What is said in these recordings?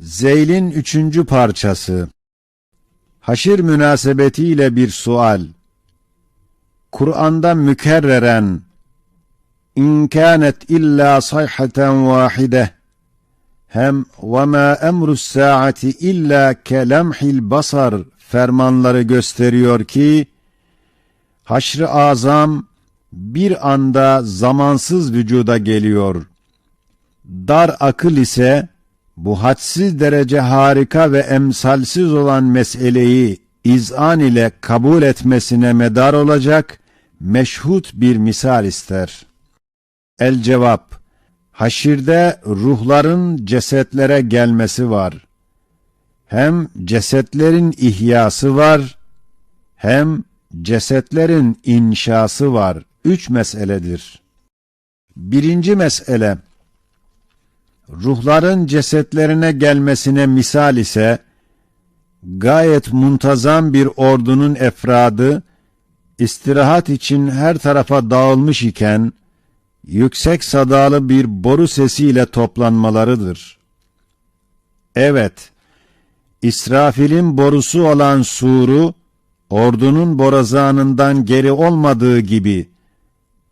Zeyl'in üçüncü parçası. Haşir münasebetiyle bir sual. Kur'an'da mükerreren İn kânet illa sayhaten vâhide hem ve mâ emrus saati illa kelemhil basar fermanları gösteriyor ki haşr-ı azam bir anda zamansız vücuda geliyor. Dar akıl ise bu hadsiz derece harika ve emsalsiz olan meseleyi izan ile kabul etmesine medar olacak meşhut bir misal ister. El cevap Haşirde ruhların cesetlere gelmesi var. Hem cesetlerin ihyası var, hem cesetlerin inşası var. Üç meseledir. Birinci mesele, ruhların cesetlerine gelmesine misal ise, gayet muntazam bir ordunun efradı, istirahat için her tarafa dağılmış iken, yüksek sadalı bir boru sesiyle toplanmalarıdır. Evet, İsrafil'in borusu olan suru, ordunun borazanından geri olmadığı gibi,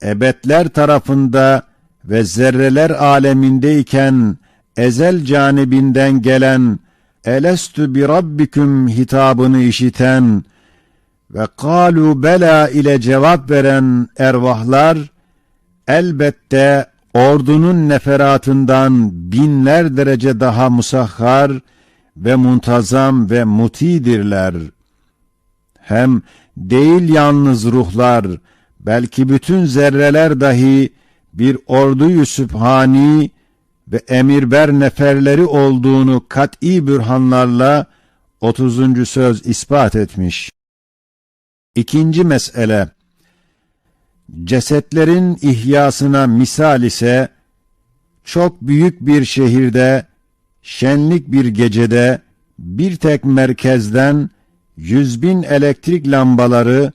ebedler tarafında ve zerreler alemindeyken, ezel canibinden gelen, elestü bi rabbiküm hitabını işiten ve kalu bela ile cevap veren ervahlar, elbette ordunun neferatından binler derece daha musahhar ve muntazam ve mutidirler. Hem değil yalnız ruhlar, belki bütün zerreler dahi bir orduyu sübhani ve emirber neferleri olduğunu kat'i bürhanlarla 30. söz ispat etmiş. İkinci mesele, cesetlerin ihyasına misal ise, çok büyük bir şehirde, şenlik bir gecede, bir tek merkezden, yüz bin elektrik lambaları,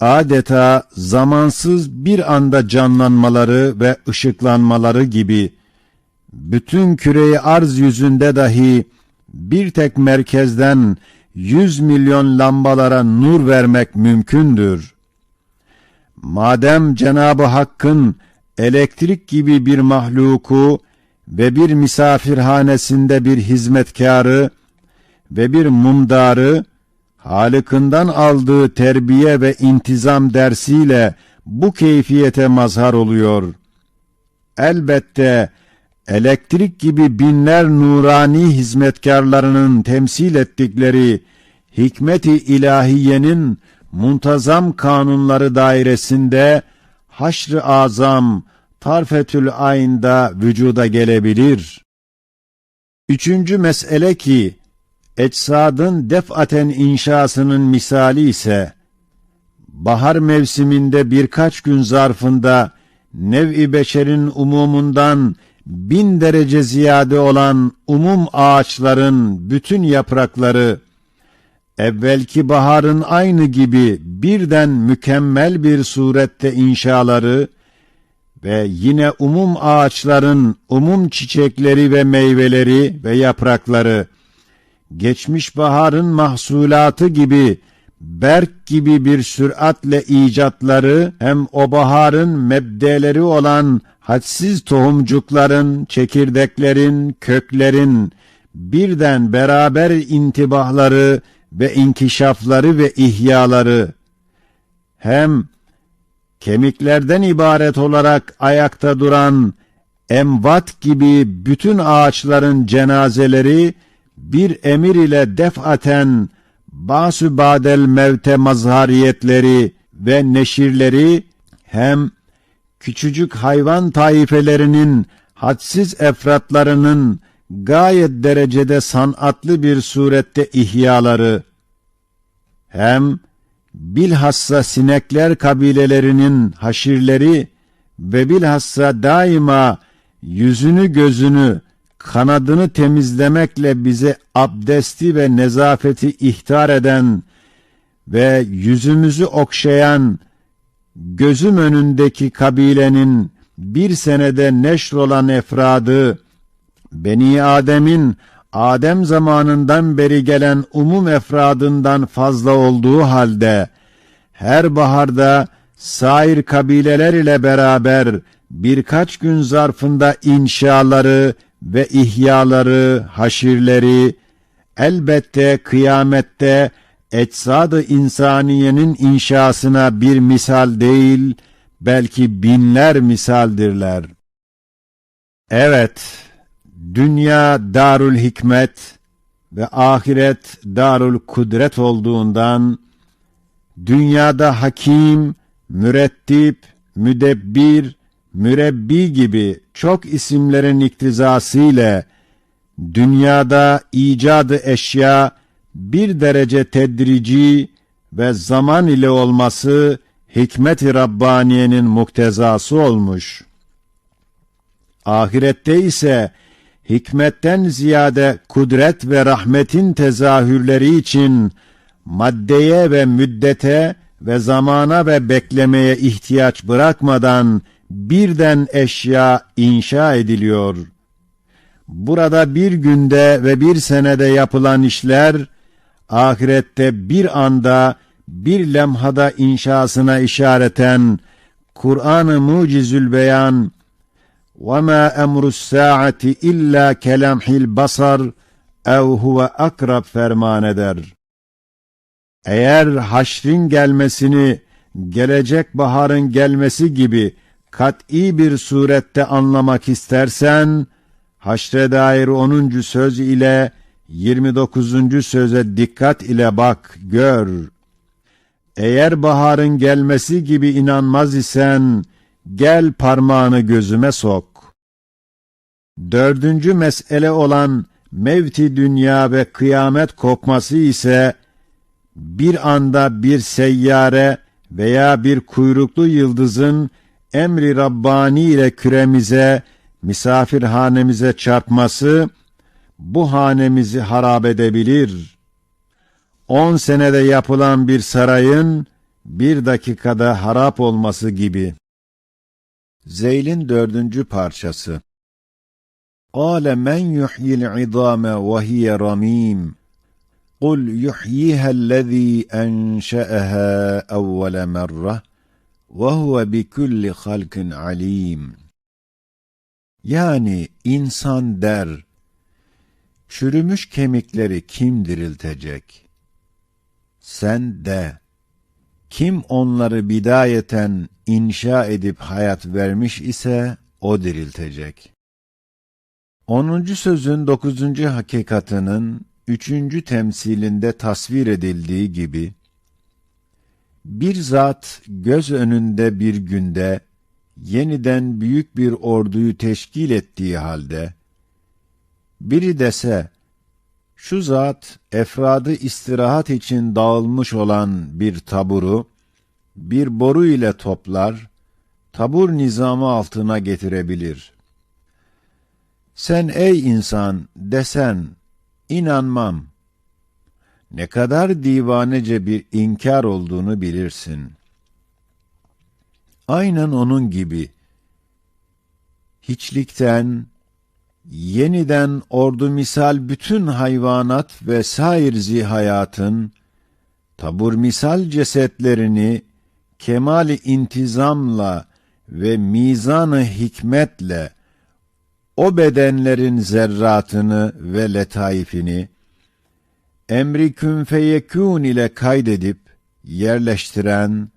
adeta zamansız bir anda canlanmaları ve ışıklanmaları gibi, bütün küreyi arz yüzünde dahi, bir tek merkezden, yüz milyon lambalara nur vermek mümkündür. Madem Cenab-ı Hakk'ın elektrik gibi bir mahluku ve bir misafirhanesinde bir hizmetkarı ve bir mumdarı Halıkından aldığı terbiye ve intizam dersiyle bu keyfiyete mazhar oluyor. Elbette elektrik gibi binler nurani hizmetkarlarının temsil ettikleri hikmeti ilahiyenin muntazam kanunları dairesinde haşr-ı azam tarfetül ayında vücuda gelebilir. Üçüncü mesele ki, ecsadın defaten inşasının misali ise, bahar mevsiminde birkaç gün zarfında nev-i beşerin umumundan bin derece ziyade olan umum ağaçların bütün yaprakları, evvelki baharın aynı gibi birden mükemmel bir surette inşaları ve yine umum ağaçların umum çiçekleri ve meyveleri ve yaprakları, geçmiş baharın mahsulatı gibi berk gibi bir süratle icatları hem o baharın mebdeleri olan hadsiz tohumcukların, çekirdeklerin, köklerin birden beraber intibahları ve inkişafları ve ihyaları hem kemiklerden ibaret olarak ayakta duran emvat gibi bütün ağaçların cenazeleri bir emir ile defaten basü badel mevte mazhariyetleri ve neşirleri hem küçücük hayvan taifelerinin hadsiz efratlarının gayet derecede sanatlı bir surette ihyaları hem bilhassa sinekler kabilelerinin haşirleri ve bilhassa daima yüzünü gözünü kanadını temizlemekle bize abdesti ve nezafeti ihtar eden ve yüzümüzü okşayan gözüm önündeki kabilenin bir senede neşrolan efradı, Beni Adem'in Adem zamanından beri gelen umum efradından fazla olduğu halde, her baharda sair kabileler ile beraber birkaç gün zarfında inşaları ve ihyaları, haşirleri, elbette kıyamette ecsadı insaniyenin inşasına bir misal değil, belki binler misaldirler. Evet, dünya darul hikmet ve ahiret darul kudret olduğundan, dünyada hakim, mürettip, müdebbir, mürebbi gibi çok isimlerin iktizası ile dünyada icadı eşya bir derece tedrici ve zaman ile olması hikmet-i Rabbaniye'nin muktezası olmuş. Ahirette ise hikmetten ziyade kudret ve rahmetin tezahürleri için maddeye ve müddete ve zamana ve beklemeye ihtiyaç bırakmadan birden eşya inşa ediliyor. Burada bir günde ve bir senede yapılan işler, ahirette bir anda, bir lemhada inşasına işareten, Kur'an-ı Mucizül Beyan, وَمَا أَمْرُ السَّاعَةِ اِلَّا كَلَمْحِ الْبَصَرِ اَوْ هُوَ akrab ferman eder. Eğer haşrin gelmesini, gelecek baharın gelmesi gibi kat'i bir surette anlamak istersen, haşre dair 10. söz ile 29. söze dikkat ile bak, gör. Eğer baharın gelmesi gibi inanmaz isen, gel parmağını gözüme sok. Dördüncü mesele olan mevti dünya ve kıyamet kopması ise, bir anda bir seyyare veya bir kuyruklu yıldızın emri Rabbani ile küremize, misafirhanemize çarpması, bu hanemizi harap edebilir. On senede yapılan bir sarayın, bir dakikada harap olması gibi. Zeyl'in dördüncü parçası قَالَ مَنْ يُحْيِي الْعِظَامَ وَهِيَ رَمِيمٌ قُلْ يُحْيِيهَا الَّذ۪ي أَنْشَأَهَا أَوَّلَ مَرَّةٍ وَهُوَ بِكُلِّ خَلْقٍ عَلِيمٌ Yani insan der, çürümüş kemikleri kim diriltecek? Sen de, kim onları bidayeten inşa edip hayat vermiş ise o diriltecek. Onuncu sözün dokuzuncu hakikatının üçüncü temsilinde tasvir edildiği gibi, bir zat göz önünde bir günde yeniden büyük bir orduyu teşkil ettiği halde, biri dese, şu zat efradı istirahat için dağılmış olan bir taburu, bir boru ile toplar, tabur nizamı altına getirebilir. Sen ey insan desen, inanmam. Ne kadar divanece bir inkar olduğunu bilirsin. Aynen onun gibi, hiçlikten, yeniden ordu misal bütün hayvanat ve sair zihayatın, tabur misal cesetlerini kemali intizamla ve mizanı hikmetle o bedenlerin zerratını ve letaifini emri kün feyekûn ile kaydedip yerleştiren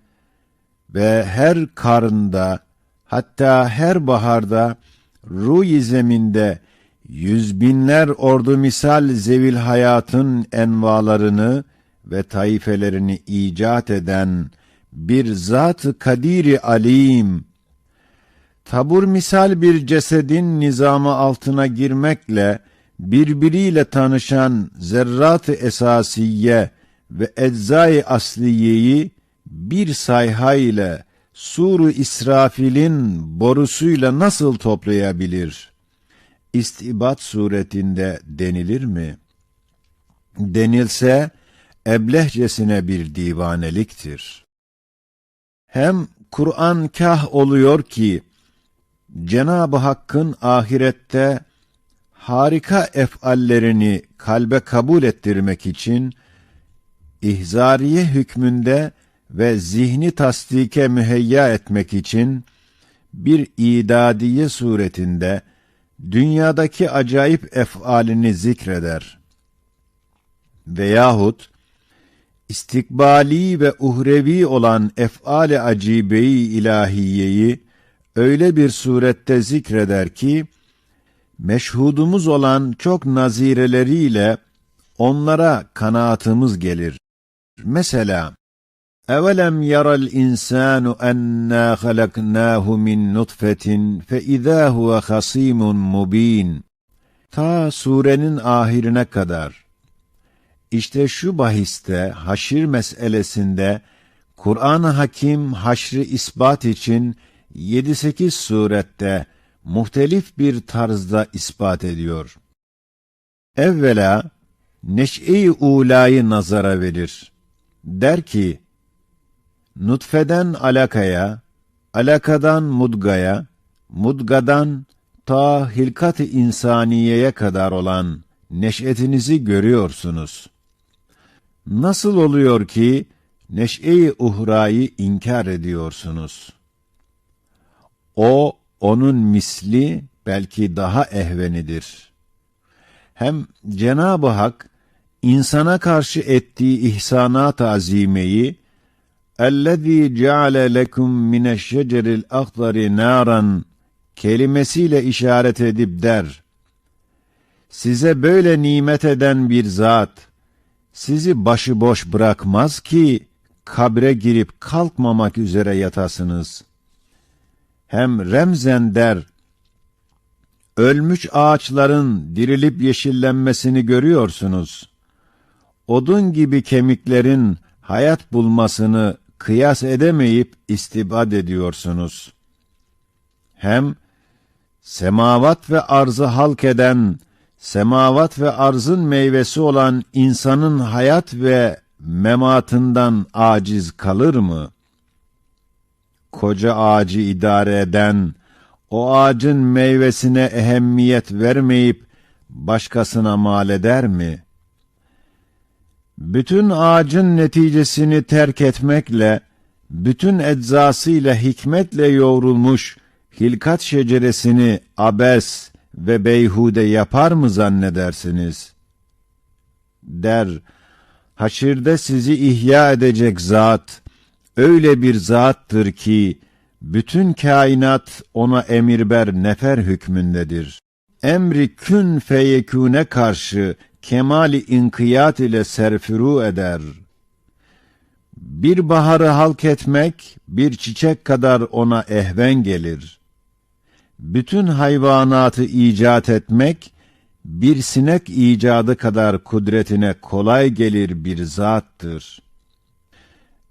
ve her karında hatta her baharda ruh zeminde yüz binler ordu misal zevil hayatın envalarını ve taifelerini icat eden bir zat-ı kadiri alim, tabur misal bir cesedin nizamı altına girmekle birbiriyle tanışan zerrat-ı esasiye ve eczai asliyeyi bir sayha ile suru İsrafil'in borusuyla nasıl toplayabilir? İstibat suretinde denilir mi? Denilse, eblehcesine bir divaneliktir. Hem Kur'an kah oluyor ki, Cenab-ı Hakk'ın ahirette harika efallerini kalbe kabul ettirmek için ihzariye hükmünde ve zihni tasdike müheyya etmek için bir idadiye suretinde dünyadaki acayip efalini zikreder. Veyahut istikbali ve uhrevi olan ef'al-i acibeyi ilahiyeyi öyle bir surette zikreder ki, meşhudumuz olan çok nazireleriyle onlara kanaatımız gelir. Mesela, اَوَلَمْ يَرَ الْاِنْسَانُ اَنَّا خَلَقْنَاهُ مِنْ نُطْفَةٍ فَاِذَا هُوَ خَصِيمٌ مُب۪ينٌ Ta surenin ahirine kadar. İşte şu bahiste, haşir meselesinde, Kur'an-ı Hakim haşri ispat için 7-8 surette muhtelif bir tarzda ispat ediyor. Evvela, neş'e-i ulayı nazara verir. Der ki, nutfeden alakaya, alakadan mudgaya, mudgadan ta hilkat-ı insaniyeye kadar olan neş'etinizi görüyorsunuz. Nasıl oluyor ki neş'e-i uhrayı inkar ediyorsunuz? O, onun misli belki daha ehvenidir. Hem Cenab-ı Hak, insana karşı ettiği ihsanat azimeyi, اَلَّذ۪ي جَعَلَ لَكُمْ مِنَ الشَّجَرِ الْاَخْضَرِ نَارًا kelimesiyle işaret edip der, size böyle nimet eden bir zat, sizi başıboş bırakmaz ki, kabre girip kalkmamak üzere yatasınız. Hem remzen der, ölmüş ağaçların dirilip yeşillenmesini görüyorsunuz. Odun gibi kemiklerin hayat bulmasını kıyas edemeyip istibad ediyorsunuz. Hem semavat ve arzı halk eden, semavat ve arzın meyvesi olan insanın hayat ve mematından aciz kalır mı? Koca ağacı idare eden, o ağacın meyvesine ehemmiyet vermeyip başkasına mal eder mi? Bütün ağacın neticesini terk etmekle, bütün eczasıyla hikmetle yoğrulmuş hilkat şeceresini abes ve beyhude yapar mı zannedersiniz? Der, haşirde sizi ihya edecek zat, öyle bir zattır ki, bütün kainat ona emirber nefer hükmündedir. Emri kün feyekûne karşı kemali inkiyat ile serfuru eder. Bir baharı halk etmek, bir çiçek kadar ona ehven gelir. Bütün hayvanatı icat etmek, bir sinek icadı kadar kudretine kolay gelir bir zattır.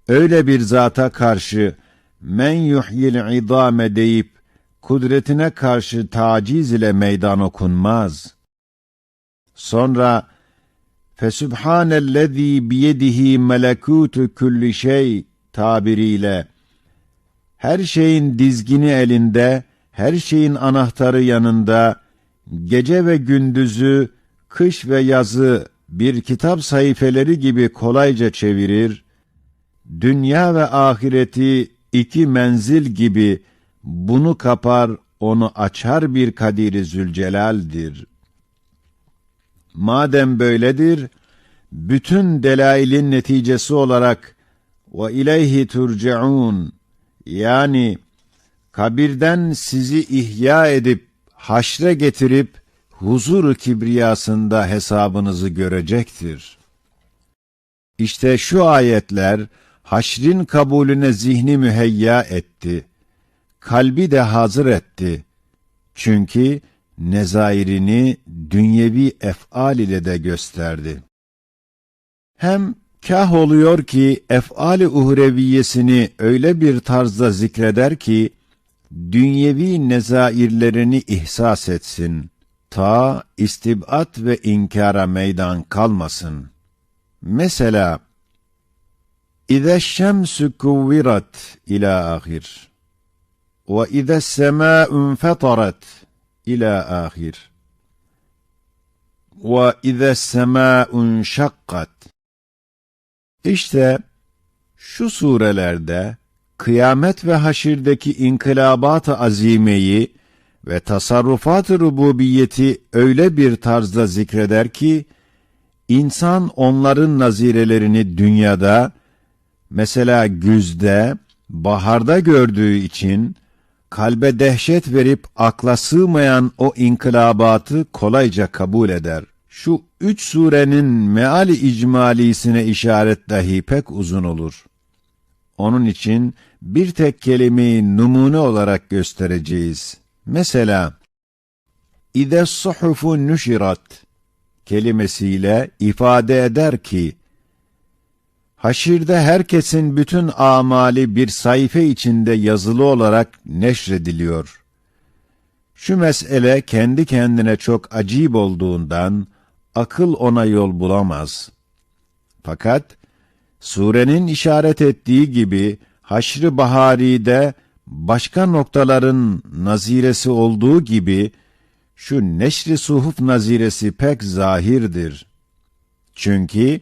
Öyle bir zata karşı, men yuhyil idame deyip, kudretine karşı taciz ile meydan okunmaz. Sonra, Fesübhanellezî biyedihi melekûtü külli şey tabiriyle, her şeyin dizgini elinde, her şeyin anahtarı yanında, gece ve gündüzü, kış ve yazı bir kitap sayfeleri gibi kolayca çevirir, dünya ve ahireti iki menzil gibi bunu kapar, onu açar bir kadiri zülcelaldir. Madem böyledir, bütün delailin neticesi olarak ve ileyhi turcaun yani kabirden sizi ihya edip haşre getirip huzur kibriyasında hesabınızı görecektir. İşte şu ayetler haşrin kabulüne zihni müheyya etti. Kalbi de hazır etti. Çünkü nezairini dünyevi ef'al ile de gösterdi. Hem kah oluyor ki ef'al-i uhreviyesini öyle bir tarzda zikreder ki, dünyevi nezairlerini ihsas etsin, ta istibat ve inkara meydan kalmasın. Mesela, İze şemsü kuvvirat ila ahir ve ize semâ unfetarat ila ahir. ve ize semâ'un. İşte şu surelerde kıyamet ve haşirdeki inkılabat-ı azimeyi ve tasarrufat-ı rububiyeti öyle bir tarzda zikreder ki, insan onların nazirelerini dünyada, mesela güzde, baharda gördüğü için, kalbe dehşet verip akla sığmayan o inkılabatı kolayca kabul eder. Şu üç surenin meali icmalisine işaret dahi pek uzun olur. Onun için bir tek kelimeyi numune olarak göstereceğiz. Mesela, İde suhufu nüşirat kelimesiyle ifade eder ki, Haşirde herkesin bütün amali bir sayfa içinde yazılı olarak neşrediliyor. Şu mesele kendi kendine çok acip olduğundan akıl ona yol bulamaz. Fakat surenin işaret ettiği gibi Haşr-ı Bahari'de başka noktaların naziresi olduğu gibi şu neşri suhuf naziresi pek zahirdir. Çünkü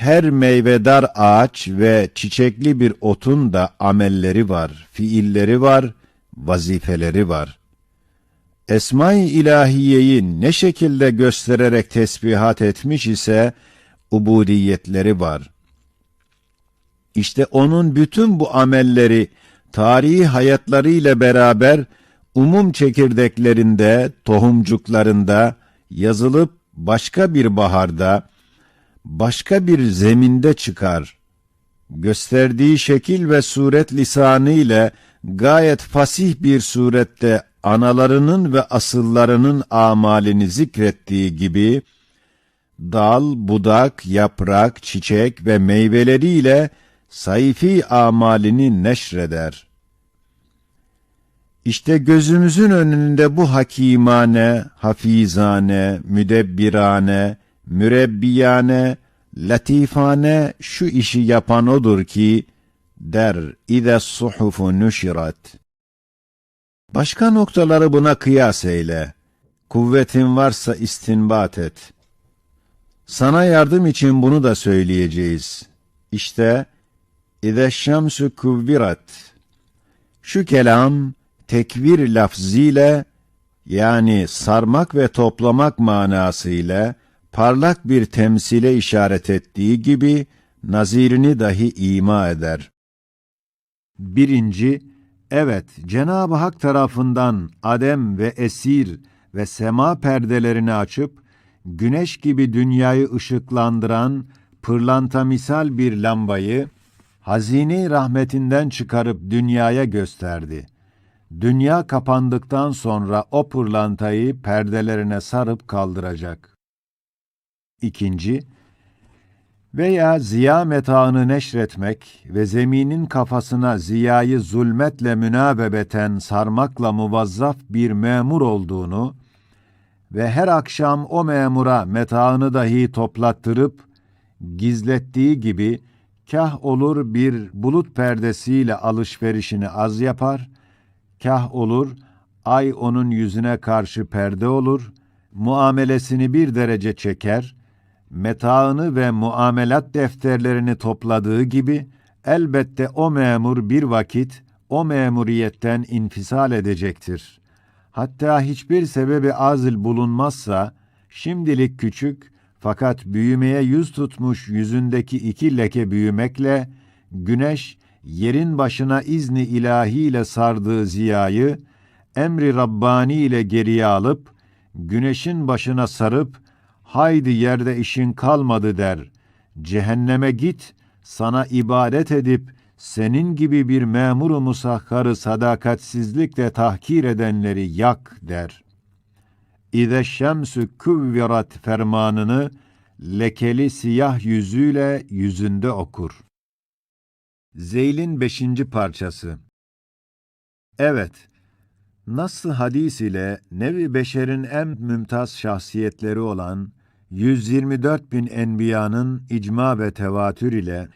her meyvedar ağaç ve çiçekli bir otun da amelleri var, fiilleri var, vazifeleri var. Esma-i ilahiyeyi ne şekilde göstererek tesbihat etmiş ise ubudiyetleri var. İşte onun bütün bu amelleri tarihi hayatları ile beraber umum çekirdeklerinde, tohumcuklarında yazılıp başka bir baharda, başka bir zeminde çıkar. Gösterdiği şekil ve suret lisanı ile gayet fasih bir surette analarının ve asıllarının amalini zikrettiği gibi, dal, budak, yaprak, çiçek ve meyveleriyle sayfi amalini neşreder. İşte gözümüzün önünde bu hakimane, hafizane, müdebbirane, mürebbiyane, latifane şu işi yapan odur ki, der İze suhufu nüşirat. Başka noktaları buna kıyas eyle. Kuvvetin varsa istinbat et. Sana yardım için bunu da söyleyeceğiz. İşte İze şemsü kuvvirat. Şu kelam tekvir lafziyle yani sarmak ve toplamak manasıyla parlak bir temsile işaret ettiği gibi nazirini dahi ima eder. Birinci, evet Cenab-ı Hak tarafından adem ve esir ve sema perdelerini açıp, güneş gibi dünyayı ışıklandıran pırlanta misal bir lambayı, hazine rahmetinden çıkarıp dünyaya gösterdi. Dünya kapandıktan sonra o pırlantayı perdelerine sarıp kaldıracak. İkinci, veya ziya metaını neşretmek ve zeminin kafasına ziyayı zulmetle münabebeten sarmakla muvazzaf bir memur olduğunu ve her akşam o memura metaını dahi toplattırıp gizlettiği gibi kah olur bir bulut perdesiyle alışverişini az yapar, kah olur ay onun yüzüne karşı perde olur, muamelesini bir derece çeker, metaını ve muamelat defterlerini topladığı gibi, elbette o memur bir vakit o memuriyetten infisal edecektir. Hatta hiçbir sebebi azil bulunmazsa, şimdilik küçük fakat büyümeye yüz tutmuş yüzündeki iki leke büyümekle, güneş, yerin başına izni ilahiyle sardığı ziyayı, emri Rabbani ile geriye alıp, güneşin başına sarıp, haydi yerde işin kalmadı der. Cehenneme git, sana ibadet edip, senin gibi bir memuru musahharı sadakatsizlikle tahkir edenleri yak der. İze şemsü küvvirat fermanını lekeli siyah yüzüyle yüzünde okur. Zeyl'in beşinci parçası Evet, nasıl hadis ile nevi beşerin en mümtaz şahsiyetleri olan 124 bin enbiyanın icma ve tevatür ile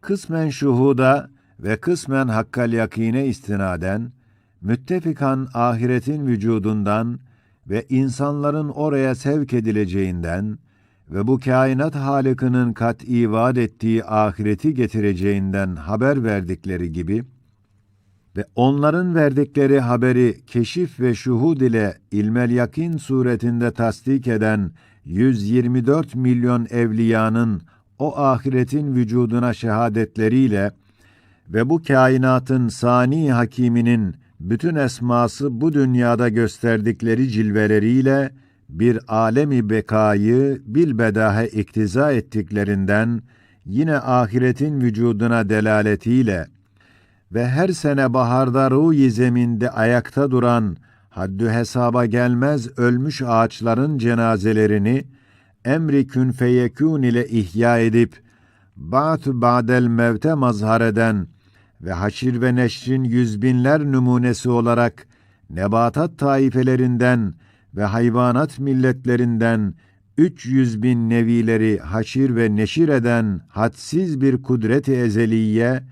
kısmen şuhuda ve kısmen hakkal yakine istinaden müttefikan ahiretin vücudundan ve insanların oraya sevk edileceğinden ve bu kainat halikinin kat'i vaat ettiği ahireti getireceğinden haber verdikleri gibi ve onların verdikleri haberi keşif ve şuhud ile ilmel yakin suretinde tasdik eden 124 milyon evliyanın o ahiretin vücuduna şehadetleriyle ve bu kainatın sani hakiminin bütün esması bu dünyada gösterdikleri cilveleriyle bir alemi bekayı bilbedahe iktiza ettiklerinden yine ahiretin vücuduna delaletiyle ve her sene baharda ruh zeminde ayakta duran haddü hesaba gelmez ölmüş ağaçların cenazelerini emri kün feyekûn ile ihya edip ba'tu ba'del mevte mazhar eden ve haşir ve neşrin yüzbinler numunesi olarak nebatat taifelerinden ve hayvanat milletlerinden 300 bin nevileri haşir ve neşir eden hadsiz bir kudret-i ezeliye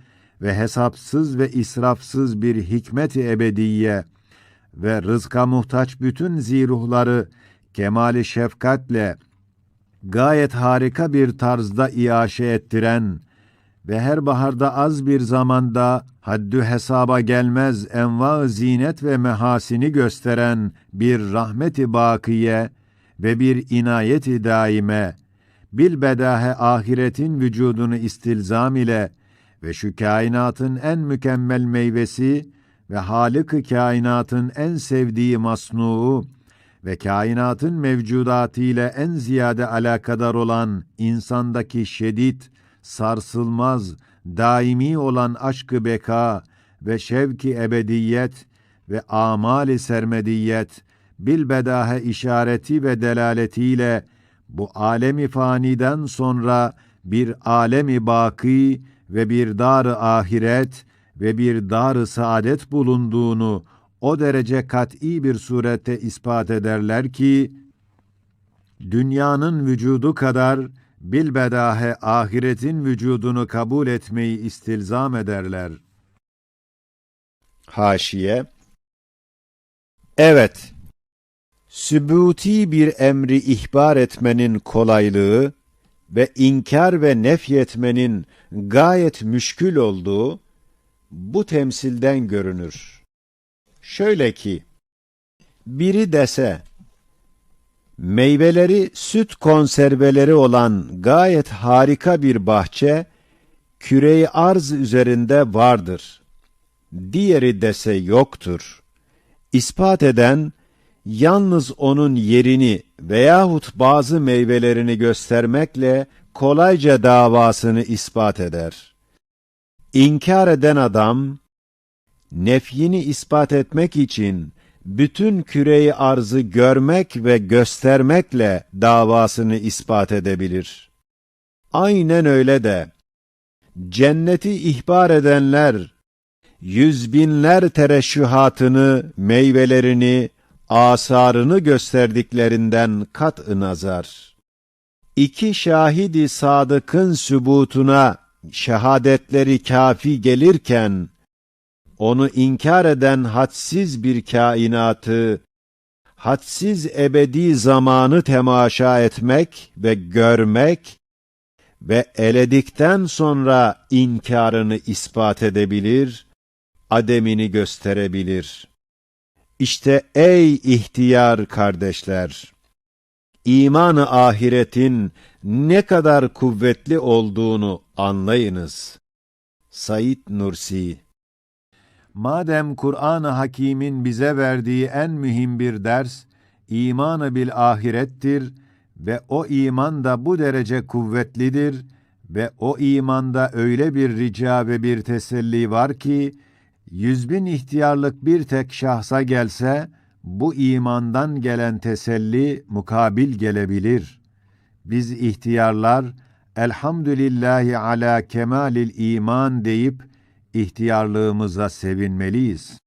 ve hesapsız ve israfsız bir hikmet-i ebediye ve rızka muhtaç bütün ziruhları kemali şefkatle gayet harika bir tarzda iaşe ettiren ve her baharda az bir zamanda haddü hesaba gelmez enva zinet ve mehasini gösteren bir rahmeti bakiye ve bir inayeti daime, bilbedahe ahiretin vücudunu istilzam ile ve şu kainatın en mükemmel meyvesi ve Halık-ı kainatın en sevdiği masnuu ve kainatın mevcudatı ile en ziyade alakadar olan insandaki şedid, sarsılmaz, daimi olan aşkı beka ve şevki ebediyet ve amali sermediyet, bilbedahe işareti ve delaletiyle bu alemi faniden sonra bir alemi baki ve bir dar-ı ahiret ve bir dar-ı saadet bulunduğunu o derece kat'i bir surette ispat ederler ki, dünyanın vücudu kadar bilbedahe ahiretin vücudunu kabul etmeyi istilzam ederler. Haşiye Evet, sübuti bir emri ihbar etmenin kolaylığı ve inkar ve nefyetmenin gayet müşkül olduğu bu temsilden görünür. Şöyle ki, biri dese, meyveleri süt konserveleri olan gayet harika bir bahçe, küreyi arz üzerinde vardır. Diğeri dese yoktur. İspat eden, yalnız onun yerini veyahut bazı meyvelerini göstermekle kolayca davasını ispat eder. İnkar eden adam, nefyini ispat etmek için bütün küreyi arzı görmek ve göstermekle davasını ispat edebilir. Aynen öyle de, cenneti ihbar edenler, yüz binler tereşühatını, meyvelerini, asarını gösterdiklerinden kat nazar. İki şahidi sadıkın sübutuna şehadetleri kafi gelirken, onu inkar eden hadsiz bir kainatı, hadsiz ebedi zamanı temaşa etmek ve görmek ve eledikten sonra inkarını ispat edebilir, ademini gösterebilir. İşte ey ihtiyar kardeşler! İmanı ahiretin ne kadar kuvvetli olduğunu anlayınız. Said Nursi Madem Kur'an-ı Hakîm'in bize verdiği en mühim bir ders, imanı bil ahirettir ve o iman da bu derece kuvvetlidir ve o imanda öyle bir rica ve bir teselli var ki, yüz bin ihtiyarlık bir tek şahsa gelse, bu imandan gelen teselli mukabil gelebilir. Biz ihtiyarlar, elhamdülillahi ala kemalil iman deyip, ihtiyarlığımıza sevinmeliyiz.